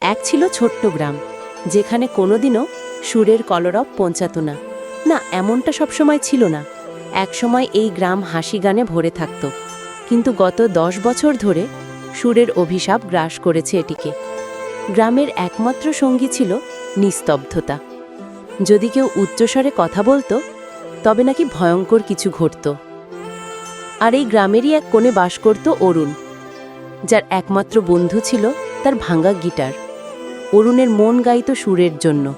এক ছিল ছোট্ট গ্রাম, যেখানে কোনোদিনও সুরের কলরব পৌঁছাতো না। না, এমনটা সবসময় ছিল না। একসময় এই গ্রাম হাসি গানে ভরে থাকত। কিন্তু গত দশ বছর ধরে সুরের অভিশাপ গ্রাস করেছে এটিকে। গ্রামের একমাত্র সঙ্গী ছিল নিস্তব্ধতা। যদি কেউ উচ্চস্বরে কথা বলতো, তবে নাকি ভয়ঙ্কর কিছু ঘটত। আর এই গ্রামেরই এক কোণে বাস করত অরুণ, যার একমাত্র বন্ধু ছিল তার ভাঙা গিটার। অরুণের মন গাইত সুরের জন্য।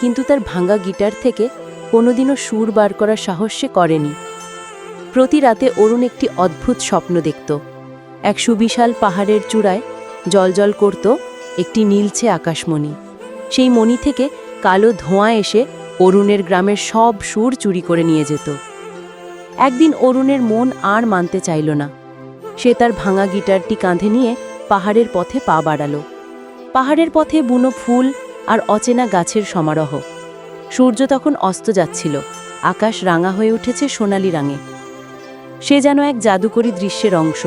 কিন্তু তার ভাঙা গিটার থেকে কোনোদিনও সুর বার করার সাহস সে করেনি। প্রতি রাতে অরুণ একটি অদ্ভুত স্বপ্ন দেখত। এক সুবিশাল পাহাড়ের চূড়ায় জলজল করত একটি নীলছে আকাশমণি। সেই মণি থেকে কালো ধোঁয়া এসে অরুণের গ্রামের সব সুর চুরি করে নিয়ে যেত। একদিন অরুণের মন আর মানতে চাইল না। সে তার ভাঙা গিটারটি কাঁধে নিয়ে পাহাড়ের পথে পা বাড়ালো। পাহাড়ের পথে বুনো ফুল আর অচেনা গাছের সমারোহ। সূর্য তখন অস্ত যাচ্ছিল। আকাশ রাঙা হয়ে উঠেছে সোনালি রাঙে। সে যেন এক জাদুকরী দৃশ্যের অংশ।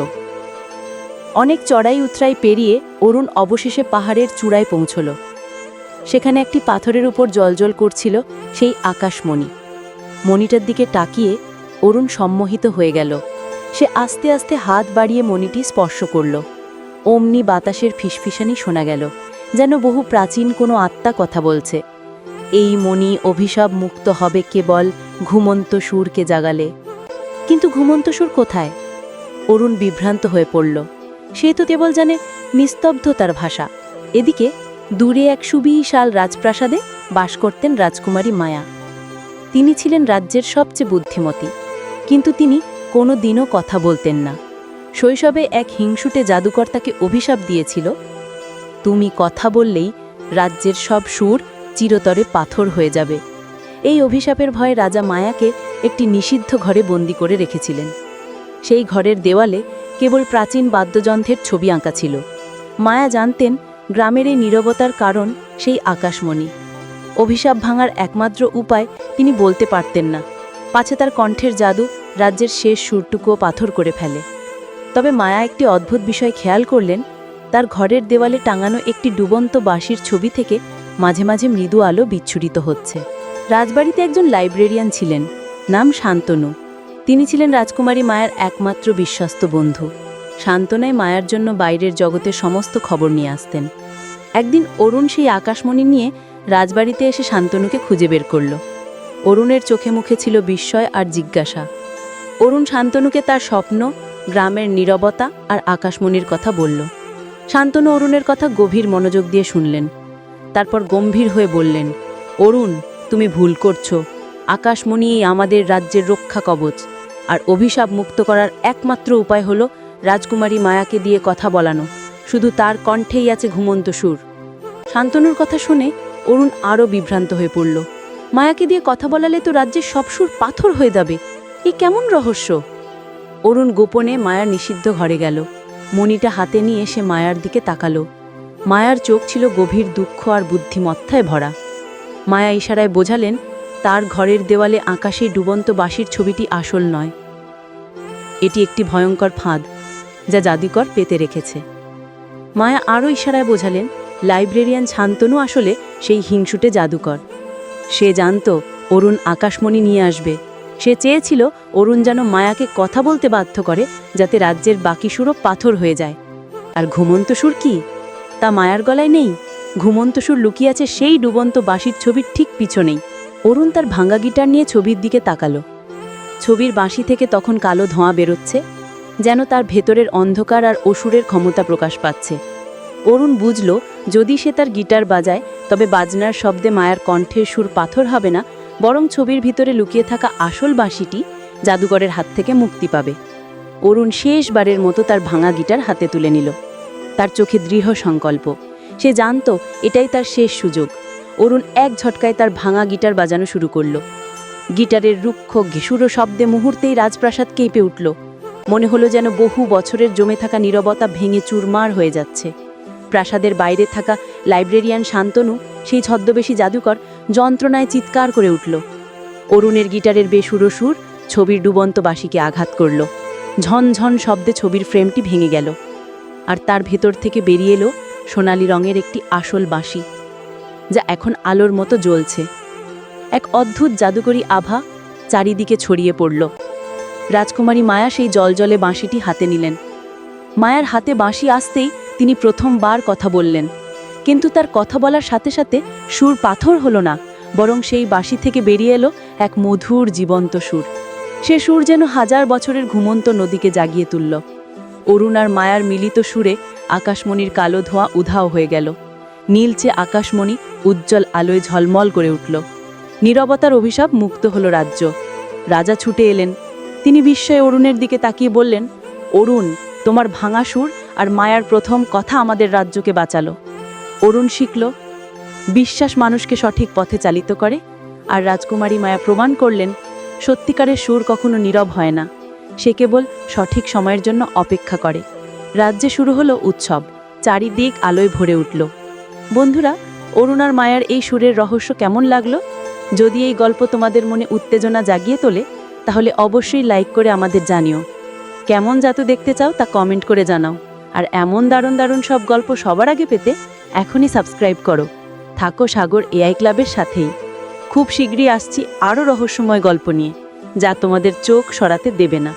অনেক চড়াই উতরাই পেরিয়ে অরুণ অবশেষে পাহাড়ের চূড়ায় পৌঁছল। সেখানে একটি পাথরের উপর জলজল করছিল সেই আকাশমণি। মণিটার দিকে তাকিয়ে অরুণ সম্মোহিত হয়ে গেল। সে আস্তে আস্তে হাত বাড়িয়ে মণিটি স্পর্শ করল। অমনি বাতাসের ফিসফিসানি শোনা গেল, যেন বহু প্রাচীন কোনো আত্মা কথা বলছে। এই মণি অভিশাপ মুক্ত হবে কেবল ঘুমন্ত সুরকে জাগালে। কিন্তু ঘুমন্ত সুর কোথায়? অরুণ বিভ্রান্ত হয়ে পড়ল। সে তো কেবল জানে নিস্তব্ধতার ভাষা। এদিকে দূরে এক সুবিশাল রাজপ্রাসাদে বাস করতেন রাজকুমারী মায়া। তিনি ছিলেন রাজ্যের সবচেয়ে বুদ্ধিমতী, কিন্তু তিনি কোনো দিনও কথা বলতেন না। শৈশবে এক হিংসুটে জাদুকর তাকে অভিশাপ দিয়েছিল। তুমি কথা বললেই রাজ্যের সব সুর চিরতরে পাথর হয়ে যাবে। এই অভিশাপের ভয়ে রাজা মায়াকে একটি নিষিদ্ধ ঘরে বন্দি করে রেখেছিলেন। সেই ঘরের দেওয়ালে কেবল প্রাচীন বাদ্যযন্ত্রের ছবি আঁকা ছিল। মায়া জানতেন গ্রামের এই নীরবতার কারণ সেই আকাশমণি। অভিশাপ ভাঙার একমাত্র উপায় তিনি বলতে পারতেন না। পাছে তার কণ্ঠের জাদু রাজ্যের শেষ সুরটুকুও পাথর করে ফেলে। তবে মায়া একটি অদ্ভুত বিষয় খেয়াল করলেন, তার ঘরের দেওয়ালে টাঙানো একটি ডুবন্ত বাঁশির ছবি থেকে মাঝে মাঝে মৃদু আলো বিচ্ছুরিত হচ্ছে। রাজবাড়িতে একজন লাইব্রেরিয়ান ছিলেন, নাম শান্তনু। তিনি ছিলেন রাজকুমারী মায়ের একমাত্র বিশ্বস্ত বন্ধু। শান্তনায় মায়ার জন্য বাইরের জগতের সমস্ত খবর নিয়ে আসতেন। একদিন অরুণ সেই আকাশমণি নিয়ে রাজবাড়িতে এসে শান্তনুকে খুঁজে বের করল। অরুণের চোখে মুখে ছিল বিস্ময় আর জিজ্ঞাসা। অরুণ শান্তনুকে তার স্বপ্ন গ্রামের নীরবতা আর আকাশমণির কথা বলল। শান্তনু অরুণের কথা গভীর মনোযোগ দিয়ে শুনলেন। তারপর গম্ভীর হয়ে বললেন, অরুণ, তুমি ভুল করছ। আকাশমণিই আমাদের রাজ্যের রক্ষা কবচ। আর অভিশাপ মুক্ত করার একমাত্র উপায় হলো রাজকুমারী মায়াকে দিয়ে কথা বলানো। শুধু তার কণ্ঠেই আছে ঘুমন্ত সুর। শান্তনুর কথা শুনে অরুণ আরও বিভ্রান্ত হয়ে পড়ল। মায়াকে দিয়ে কথা বলালে তো রাজ্যের সব সুর পাথর হয়ে যাবে। এ কেমন রহস্য? অরুণ গোপনে মায়ার নিষিদ্ধ ঘরে গেল। মণিটা হাতে নিয়ে সে মায়ার দিকে তাকালো। মায়ার চোখ ছিল গভীর দুঃখ আর বুদ্ধিমত্তায় ভরা। মায়া ইশারায় বোঝালেন, তার ঘরের দেওয়ালে আকাশে ডুবন্ত বাঁশির ছবিটি আসল নয়। এটি একটি ভয়ঙ্কর ফাঁদ, যা জাদুকর পেতে রেখেছে। মায়া আরও ইশারায় বোঝালেন, লাইব্রেরিয়ান শান্তনু আসলে সেই হিংসুটে জাদুকর। সে জানত, অরুণ আকাশমণি নিয়ে আসবে। সে চেয়েছিল অরুণ যেন মায়াকে কথা বলতে বাধ্য করে, যাতে রাজ্যের বাকি সুরও পাথর হয়ে যায়। আর ঘুমন্ত সুর কি? তা মায়ার গলায় নেই। ঘুমন্ত সুর লুকিয়ে আছে সেই ডুবন্ত বাঁশির ছবির ঠিক পিছনেই। অরুণ তার ভাঙা গিটার নিয়ে ছবির দিকে তাকালো। ছবির বাঁশি থেকে তখন কালো ধোঁয়া বেরোচ্ছে, যেন তার ভেতরের অন্ধকার আর অসুরের ক্ষমতা প্রকাশ পাচ্ছে। অরুণ বুঝল, যদি সে তার গিটার বাজায়, তবে বাজনার শব্দে মায়ার কণ্ঠের সুর পাথর হবে না বরং ছবির ভিতরে লুকিয়ে থাকা আসল বাঁশিটি জাদুকরের হাত থেকে মুক্তি পাবে। অরুণ শেষবারের মতো তার ভাঙা গিটার হাতে তুলে নিল। তার চোখে দৃঢ় সংকল্প। সে জানত এটাই তার শেষ সুযোগ। অরুণ এক ঝটকায় তার ভাঙা গিটার বাজানো শুরু করল। গিটারের রুক্ষ ঘেসুরো শব্দে মুহূর্তেই রাজপ্রাসাদ কেঁপে উঠল। মনে হলো যেন বহু বছরের জমে থাকা নীরবতা ভেঙে চুরমার হয়ে যাচ্ছে। প্রাসাদের বাইরে থাকা লাইব্রেরিয়ান শান্তনু, সেই ছদ্মবেশী জাদুকর যন্ত্রণায় চিৎকার করে উঠল। অরুণের গিটারের বেসুরো সুর ছবির ডুবন্ত বাঁশিকে আঘাত করল। ঝনঝন শব্দে ছবির ফ্রেমটি ভেঙে গেল। আর তার ভেতর থেকে বেরিয়ে এলো সোনালি রঙের একটি আসল বাঁশি, যা এখন আলোর মতো জ্বলছে। এক অদ্ভুত জাদুকরী আভা চারিদিকে ছড়িয়ে পড়ল। রাজকুমারী মায়া সেই জলজলে বাঁশিটি হাতে নিলেন। মায়ার হাতে বাঁশি আসতেই তিনি প্রথমবার কথা বললেন। কিন্তু তার কথা বলার সাথে সাথে সুর পাথর হলো না, বরং সেই বাঁশি থেকে বেরিয়ে এলো এক মধুর জীবন্ত সুর। সে সুর যেন হাজার বছরের ঘুমন্ত নদীকে জাগিয়ে তুলল। অরুণ আর মায়ার মিলিত সুরে আকাশমণির কালো ধোঁয়া উধাও হয়ে গেল। নীলচে আকাশমণি উজ্জ্বল আলোয় ঝলমল করে উঠল। নীরবতার অভিশাপ মুক্ত হলো রাজ্য। রাজা ছুটে এলেন। তিনি বিস্ময়ে অরুণের দিকে তাকিয়ে বললেন, অরুণ, তোমার ভাঙা সুর আর মায়ার প্রথম কথা আমাদের রাজ্যকে বাঁচালো। অরুণ শিখল, বিশ্বাস মানুষকে সঠিক পথে চালিত করে আর রাজকুমারী মায়া প্রমাণ করলেন, সত্যিকারের সুর কখনো নীরব হয় না। সে কেবল সঠিক সময়ের জন্য অপেক্ষা করে। রাজ্যে শুরু হলো উৎসব, চারিদিক আলোয় ভরে উঠল। বন্ধুরা অরুণার মায়ার এই সুরের রহস্য কেমন লাগল? যদি এই গল্প তোমাদের মনে উত্তেজনা জাগিয়ে তোলে, তাহলে অবশ্যই লাইক করে আমাদের জানিও। কেমন জাতু দেখতে চাও তা কমেন্ট করে জানাও। আর এমন দারুণ দারুণ সব গল্প সবার আগে পেতে এখনই সাবস্ক্রাইব করো। থাকো সাগর এআই ক্লাবের সাথেই। খুব শীঘ্রই আসছি আরও রহস্যময় গল্প নিয়ে, যা তোমাদের চোখ সরাতে দেবে না।